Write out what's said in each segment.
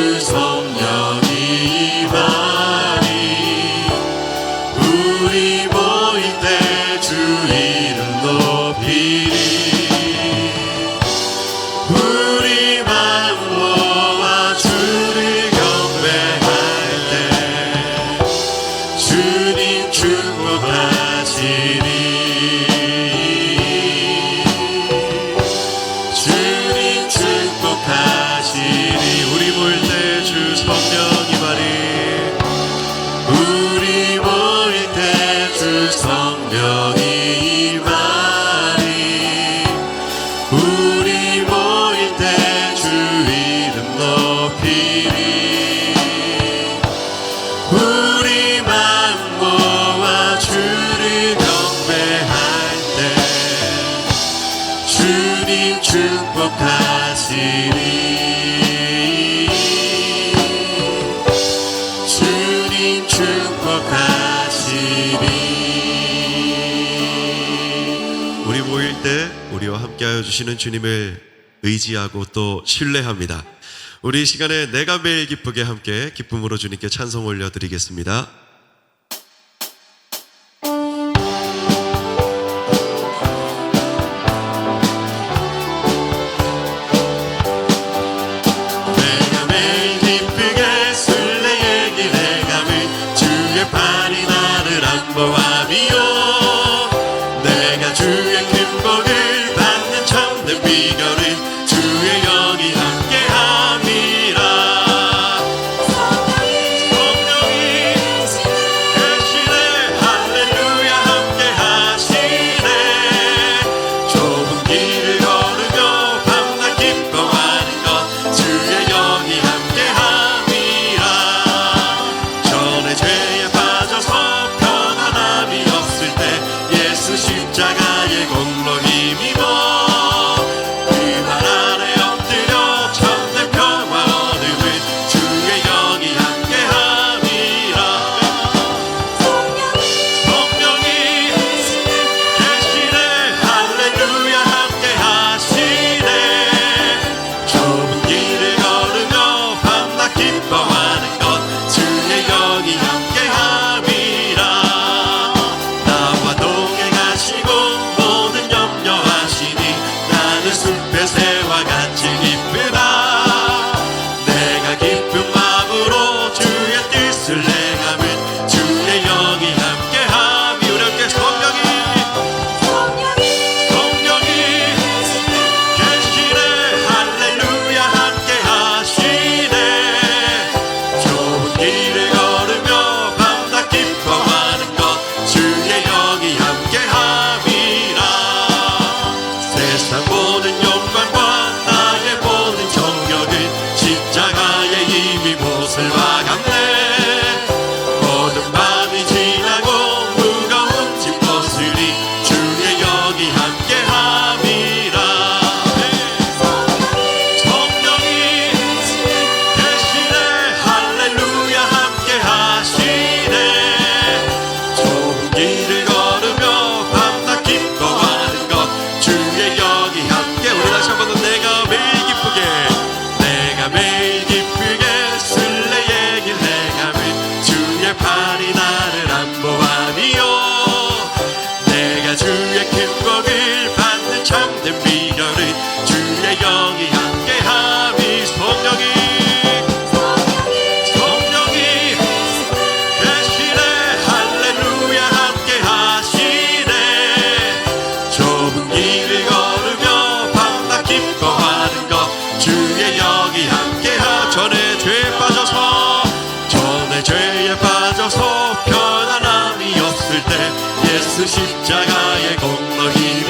Jesus. 주시는 주님을 의지하고 또 신뢰합니다. 우리 시간에 내가 매일 기쁘게 함께 기쁨으로 주님께 찬송 올려드리겠습니다. 예수 십자가의 공로 힘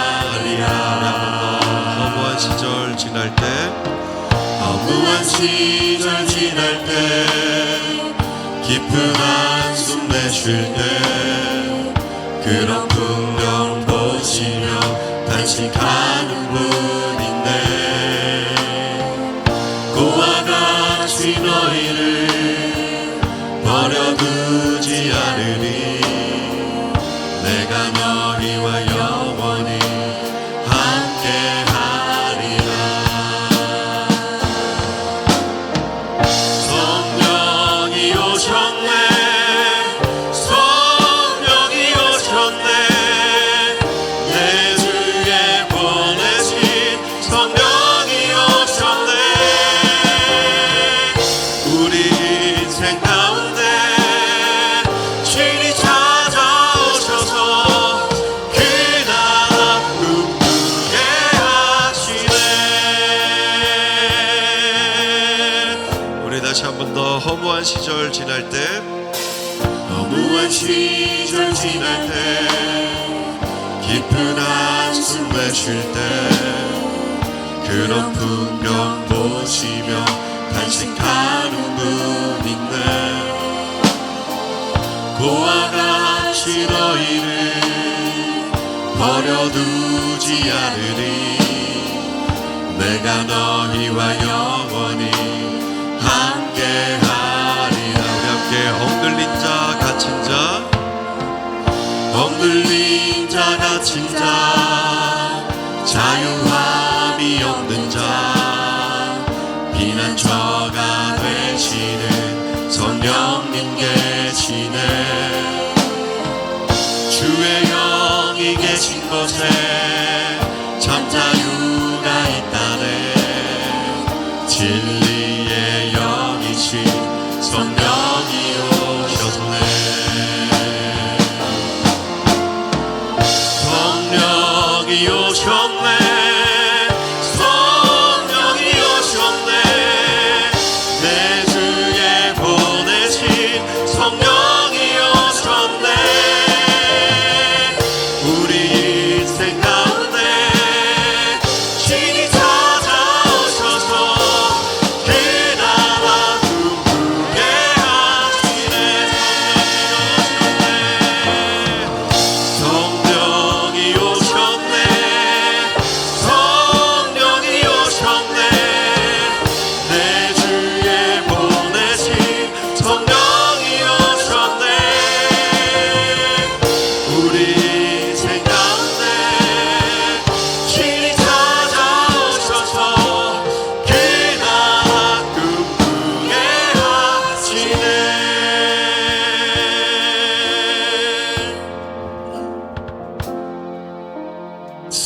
허무한 시절 지날 때 허무한 시절 지날 때 깊은 한숨 내쉴 때 그런 풍경 보시며 단식하는 분 시절 지날 때 허무한 시절 지날 때 깊은 한숨 내쉴 때 그런 풍경 보시며 단식하는 분인데 고와 같이 너희를 버려두지 않으리 내가 너희와 영원히 우리 함께 엉들린 자 갇힌 자. 엉들린 자 갇힌 자. 자유함이 없는 자. 피난처가 되시는 성령님 계시네. 주의 영이 계신 곳에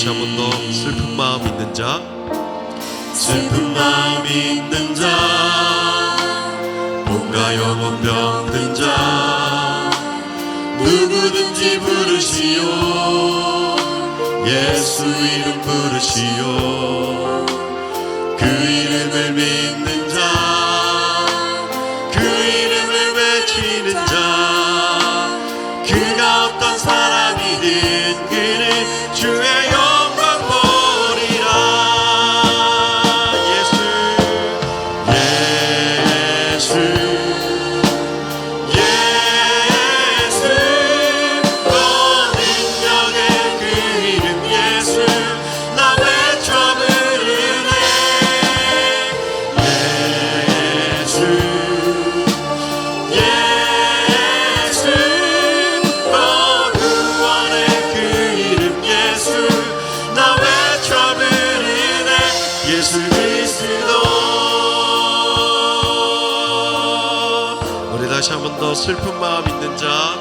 다시 한 번 더 슬픈 마음 있는 자. 슬픈 마음 있는 자. 몸과 영혼 병든 자. 누구든지 부르시오. 예수 이름 부르시오. 그 이름을 믿는 슬픈 마음 있는 자.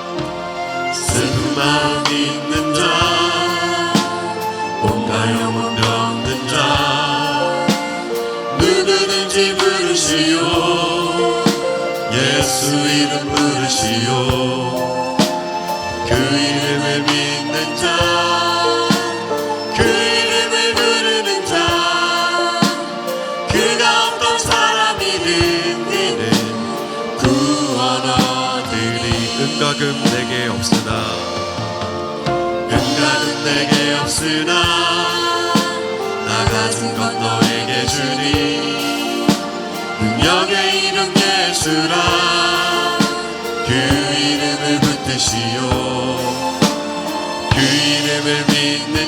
슬픈 마음 있는 자. 온갖 영혼 병든 자. 누구든지 부르시오? 예수 이름 부르시오. 그 이름을 믿는 자 은과 금 내게 없으나. 은가는 내게 없으나. 나 가진 것 너에게 주니. 능력의 이름 예수라. 그 이름을 붙드시오. 그 이름을 믿는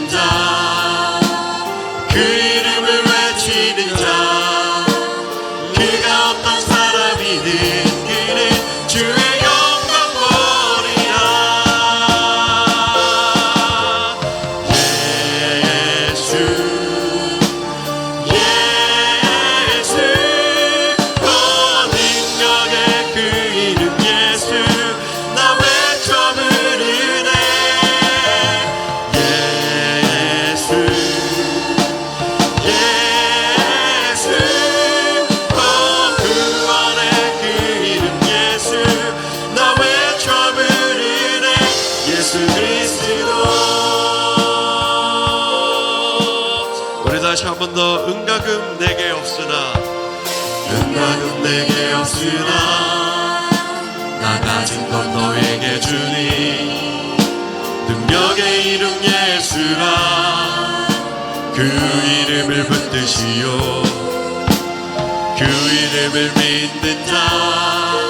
다시 한번더 은과 금 내게 없으나 은과금 내게 없으나 나 가진 것 너에게 주니 능력의 이름 예수라. 그 이름을 붙드시오. 그 이름을 믿는 자